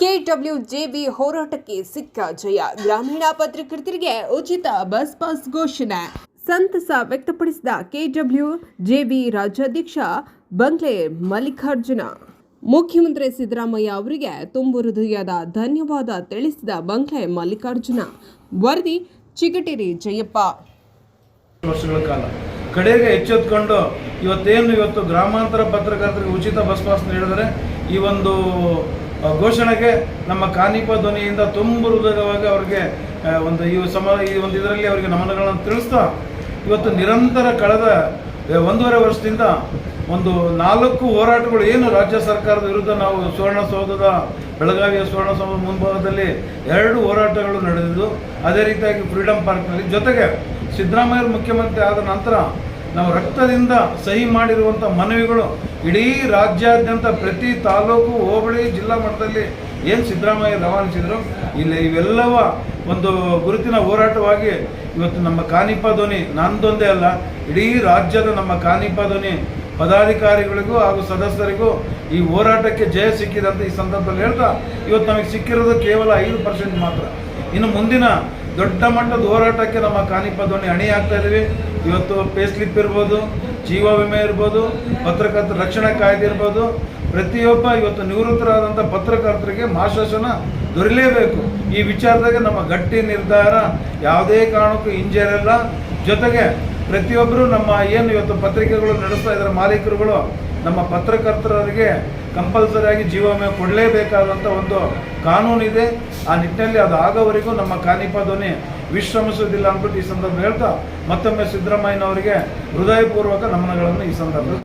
ಕೆಡಬ್ಲ್ಯೂಜೆಬಿ ಹೋರಾಟಕ್ಕೆ ಸಿಕ್ಕ ಜಯ. ಗ್ರಾಮೀಣ ಪತ್ರಕರ್ತರಿಗೆ ಉಚಿತ ಬಸ್ ಪಾಸ್ ಘೋಷಣೆ. ಸಂತಸ ವ್ಯಕ್ತಪಡಿಸಿದ ಕೆಡಬ್ಲ್ಯೂಜೆಬಿ ರಾಜ್ಯಾಧ್ಯಕ್ಷ ಬಂಗ್ಲೆ ಮಲ್ಲಿಕಾರ್ಜುನ. ಮುಖ್ಯಮಂತ್ರಿ ಸಿದ್ದರಾಮಯ್ಯ ಅವರಿಗೆ ತುಂಬು ಹೃದಯದ ಧನ್ಯವಾದ ತಿಳಿಸಿದ ಬಂಗ್ಲೆ ಮಲ್ಲಿಕಾರ್ಜುನ. ವರದಿ, ಚಿಗಟೇರಿ ಜಯಪ್ಪ. ವರ್ಷಗಳ ಕಾಲ. ಕಡೆಗೆ ಎಚ್ಚೆತ್ಕೊಂಡು ಇವತ್ತೇನು ಇವತ್ತು ಗ್ರಾಮಾಂತರ ಪತ್ರಕರ್ತರಿಗೆ ಉಚಿತ ಬಸ್ ಪಾಸ್ ನೀಡಿದರೆ ಈ ಒಂದು ಘೋಷಣೆಗೆ ನಮ್ಮ ಕಾನೀಪ ಧ್ವನಿಯಿಂದ ತುಂಬ ಹೃದಯವಾಗಿ ಅವರಿಗೆ ಒಂದು ಈ ಸಮ, ಈ ಒಂದು ಇದರಲ್ಲಿ ಅವರಿಗೆ ನಮನಗಳನ್ನು ತಿಳಿಸ್ತಾ, ಇವತ್ತು ನಿರಂತರ ಕಳೆದ ಒಂದೂವರೆ ವರ್ಷದಿಂದ ಒಂದು ನಾಲ್ಕು ಹೋರಾಟಗಳು ಏನು ರಾಜ್ಯ ಸರ್ಕಾರದ ವಿರುದ್ಧ ನಾವು ಸುವರ್ಣಸೌಧದ ಬೆಳಗಾವಿಯ ಸುವರ್ಣಸೌಧದ ಮುಂಭಾಗದಲ್ಲಿ ಎರಡು ಹೋರಾಟಗಳು ನಡೆದಿದ್ದು, ಅದೇ ರೀತಿಯಾಗಿ ಫ್ರೀಡಂ ಪಾರ್ಕ್ನಲ್ಲಿ ಜೊತೆಗೆ ಸಿದ್ದರಾಮಯ್ಯ ಮುಖ್ಯಮಂತ್ರಿ ಆದ ನಂತರ ನಾವು ರಕ್ತದಿಂದ ಸಹಿ ಮಾಡಿರುವಂಥ ಮನವಿಗಳು ಇಡೀ ರಾಜ್ಯಾದ್ಯಂತ ಪ್ರತಿ ತಾಲೂಕು, ಹೋಬಳಿ, ಜಿಲ್ಲಾ ಮಟ್ಟದಲ್ಲಿ ಏನು ಸಿದ್ದರಾಮಯ್ಯ ರವಾನಿಸಿದ್ರು? ಇಲ್ಲಿ, ಇವೆಲ್ಲವ ಒಂದು ಗುರುತಿನ ಹೋರಾಟವಾಗಿ ಇವತ್ತು ನಮ್ಮ ಕಾನಿಪ ಧ್ವನಿ, ನಂದೊಂದೇ ಅಲ್ಲ, ಇಡೀ ರಾಜ್ಯದ ನಮ್ಮ ಕಾನಿಪ ಧ್ವನಿ ಪದಾಧಿಕಾರಿಗಳಿಗೂ ಹಾಗೂ ಸದಸ್ಯರಿಗೂ ಈ ಹೋರಾಟಕ್ಕೆ ಜಯ ಸಿಕ್ಕಿದೆ ಅಂತ ಈ ಸಂದರ್ಭದಲ್ಲಿ ಹೇಳ್ತಾ, ಇವತ್ತು ನಮಗೆ ಸಿಕ್ಕಿರೋದು ಕೇವಲ ಐದು ಪರ್ಸೆಂಟ್ ಮಾತ್ರ. ಇನ್ನು ಮುಂದಿನ ದೊಡ್ಡ ಮಟ್ಟದ ಹೋರಾಟಕ್ಕೆ ನಮ್ಮ ಕಾನಿಪ ಧ್ವನಿ ಅಣಿಯಾಗ್ತಾ ಇದೀವಿ ಇವತ್ತು ಪೇ ಸ್ಲಿಪ್ ಇರ್ಬೋದು, ಜೀವ ವಿಮೆ ಇರ್ಬೋದು ಪತ್ರಕರ್ತರ ರಕ್ಷಣಾ ಕಾಯ್ದೆ ಇರ್ಬೋದು. ಪ್ರತಿಯೊಬ್ಬ ಇವತ್ತು ನಿವೃತ್ತರಾದಂಥ ಪತ್ರಕರ್ತರಿಗೆ ಮಾಶಾಸನ ದೊರೆಯಲೇಬೇಕು. ಈ ವಿಚಾರದಾಗ ನಮ್ಮ ಗಟ್ಟಿ ನಿರ್ಧಾರ ಯಾವುದೇ ಕಾರಣಕ್ಕೂ ಹಿಂಜರಿಯಲ್ಲ. ಜೊತೆಗೆ ಪ್ರತಿಯೊಬ್ಬರು ನಮ್ಮ ಏನು ಇವತ್ತು ಪತ್ರಿಕೆಗಳು ನಡೆಸ್ತಾ ಇದ್ದಾರೆ ಮಾಲೀಕರುಗಳು, ನಮ್ಮ ಪತ್ರಕರ್ತರಿಗೆ ಕಂಪಲ್ಸರಿಯಾಗಿ ಜೀವ ವಿಮೆ ಕೊಡಲೇಬೇಕಾದಂಥ ಒಂದು ಕಾನೂನಿದೆ. ಆ ನಿಟ್ಟಿನಲ್ಲಿ ಅದು ಆಗೋವರೆಗೂ ನಮ್ಮ ಕಾನಿಪ ಧ್ವನಿ ವಿಶ್ರಮಿಸುವುದಿಲ್ಲ ಅಂದ್ಬಿಟ್ಟು ಈ ಸಂದರ್ಭ ಹೇಳ್ತಾ ಮತ್ತೊಮ್ಮೆ ಸಿದ್ದರಾಮಯ್ಯನವರಿಗೆ ಹೃದಯಪೂರ್ವಕ ನಮನಗಳನ್ನು ಈ ಸಂದರ್ಭದಲ್ಲಿ